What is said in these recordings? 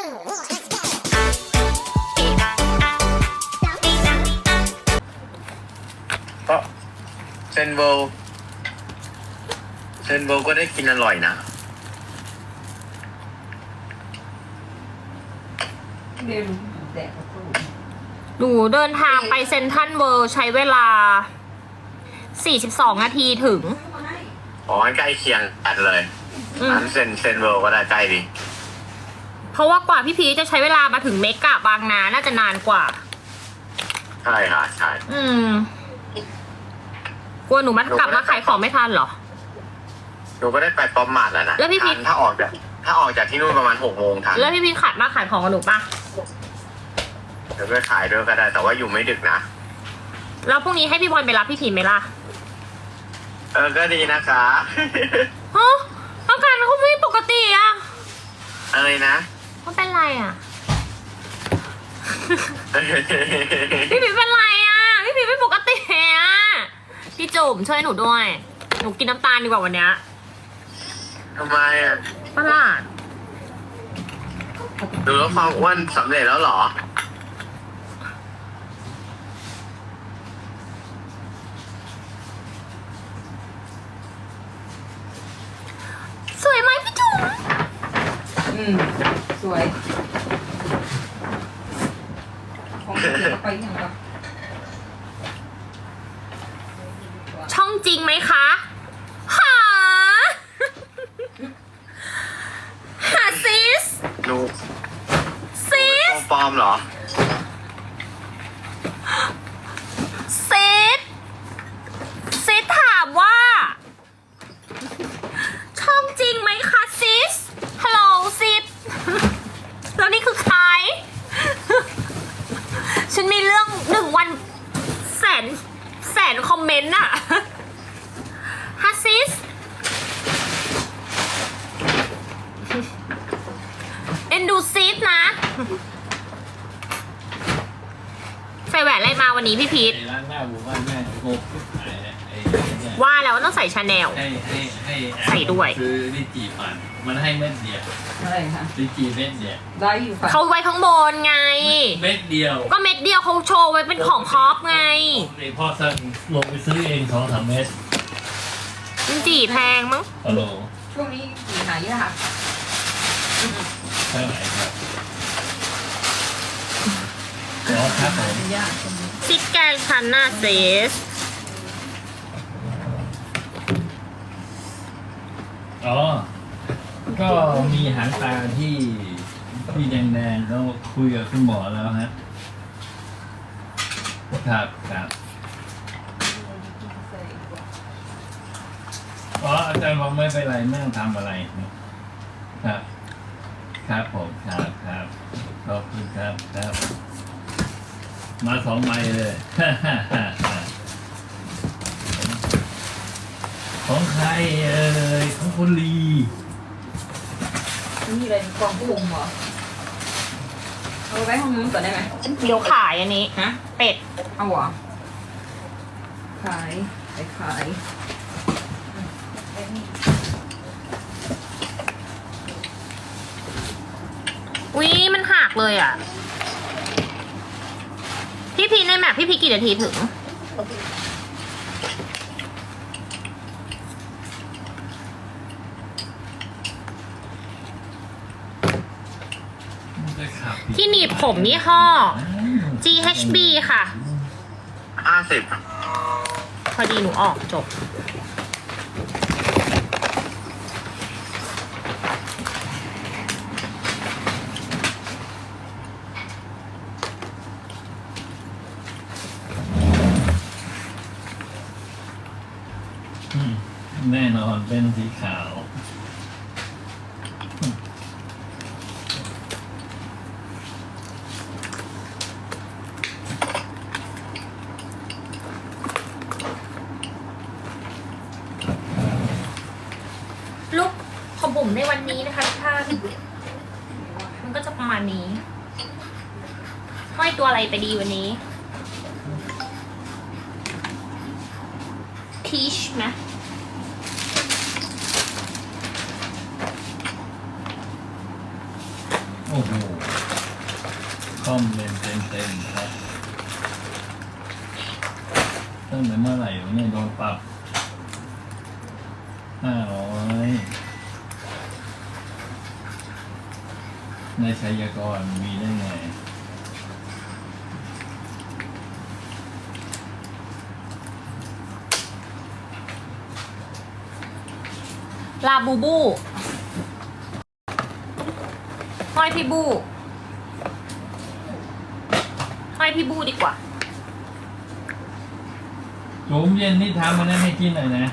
ก็เซนโบเซนโบก็ได้กินอร่อยนะเรียนแดกกับตู้หนูเดินทางไปเซนทรัลเวิลด์ใช้เวลา 42 นาทีถึง อ๋องั้นใกล้เคียงกันเลยอืม อันเซนเซนโบก็ได้ใกล้ดี เพราะว่ากว่าพี่พีชจะใช้เวลามาถึงเมกะบางนาน่าจะนานกว่า ใช่ค่ะใช่ อืม กลัวหนูมากลับมาขายของไม่ทันเหรอ หนูก็ได้ไปป๊อปมาร์ทแล้วนะแล้วพี่พีชทันถ้าออกจากถ้าออกจากที่นู่นประมาณหกโมงทันแล้วพี่พีชขาดมาขายของกับหนูปะเดี๋ยวไปขายด้วยก็ได้ แต่ว่าอยู่ไม่ดึกนะ แล้วพรุ่งนี้ให้พี่บอลไปรับพี่พีชไหมล่ะเออ ก็ดีนะคะ ฮะอาการเขาไม่ปกติอะอะไรนะ เขาเป็นไรอะพี่พีชเป็นไรอะพี่พีชไม่ปกติอะพี่จุ่มช่วยหนูด้วย หนูกินน้ำตาลดีกว่าวันเนี้ยทำไมอะประหลาดดูแล้วความอ้วนสำเร็จแล้วเหรอ สวยไหมพี่จุ๋มอืมส วยของเสียไปยังวะช่องจริงไหมคะ หา หาซิส หนู ซิส ปลอมเหรอ ซิสซิสถามว่า ช่องจริงไหมคะซิส ฮัลโหลซิส แล้วนี่คือใคร ฉันมีเรื่องหนึ่งวันแสนแสนคอมเมนต์อะฮัสซิสเอ็นดูซิสนะ ใส่แหวนอะไรมาวันนี้พี่พีทไอ้ร้านหน้าหมู่บ้านแม่โกบไอ้ไอ้เนี่ยว่าแล้วว่าต้องใส่ชาแนล ให้ให้ให้ใส่ด้วย ซื้อลิจีปัน มันให้เม็ดเดียวอะไรคะลิจีเม็ดเดียวได้อยู่ค่ะเขาไว้ข้างบนไง เม็ดเดียวก็เม็ดเดียวเขาโชว์ไว้เป็นของพร็อปไงไอพ่อสั่งลงไปซื้อเองสองสามเม็ดมันจีแพงมั้งฮัลโหลช่วงนี้สีหายากเท่าไหร่ครับอ๋อครับผมยากช่วงนี้ซิดแกงชันน่าเซสอ๋อ ก็มีหางตาที่ที่แดงๆก็คุยกับคุณหมอแล้วฮะ ครับครับอ๋ออาจารย์บอกไม่เป็นไรไม่ต้องทำอะไรครับ ครับผมครับครับขอบคุณครับครับ มาสองใบเลยของใครเอ่ยของคุณลี นี่อะไรกองพุงเหรอเอาไว้ห้องนู้นก่อนได้ไหมเดี๋ยวขายอันนี้ ฮะ เป็ด เอาเหรอขายไปขายอุ้ยมันหักเลยอะ พี่พีในแมปพี่พีกี่นาทีถึง มันจะขับ ที่หนีบผมยี่ห้อ GHB ค่ะ ห้าสิบพอดีหนูออกจบอืมแน่นอนเป็นสีขาว ลุก ของบุ๋มในวันนี้นะคะทุกท่าน มันก็จะประมาณนี้ห้อยตัวอะไรไปดีวันนี้พีชไหมโอ้โหคอมเมนต์เต็มๆครับตั้งแต่เมื่อไหร่วะเนี่ยโดนปรับห้าร้อย ในชัยกรมีได้ไงลาบูบูห้อยพี่บูห้อยพี่บูดีกว่า จุ๋มเย็นนี่ทำมานั้นให้กินหน่อยนะ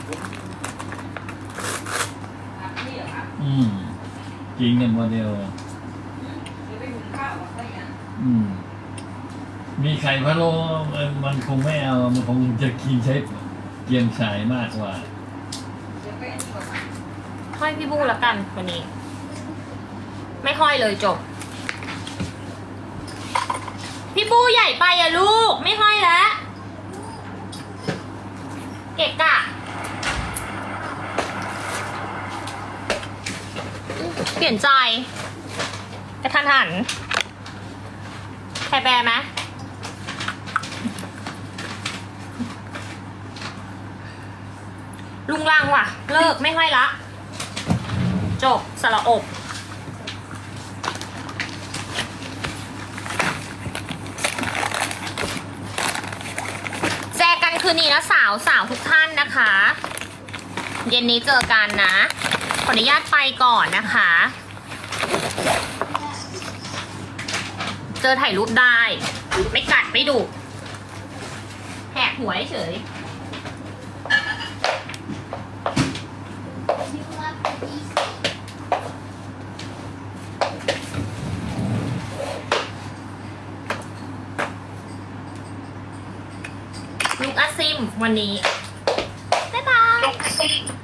ครับนี่เหรอครับอืม จริงเนี่ยโมเดล เดี๋ยวไปหุงข้าวกับข้าวยัง อืม มีไข่พะโล้เออมันคงไม่เอา มันคงจะกินใช้เกียมฉายมากกว่าเดี๋ยวไปอันนี้ก่อนนะห้อยพี่บูแล้วกันวันนี้ ไม่ห้อยเลยจบ พี่บูใหญ่ไปอะลูก ไม่ห้อยแล้ว เกะกะ เปลี่ยนใจกระทันหัน ใครแปลไหมลุงลังว่ะ เลิกไม่ห้อยละ จบสระอบแจกันคืนนี้นะสาวสาวทุกท่านนะคะ เย็นนี้เจอกันนะ ขออนุญาตไปก่อนนะคะ เจอถ่ายรูปได้ ไม่กัดไม่ดุแหกหัวเฉยลูกอาซิมวันนี้ บ๊ายบาย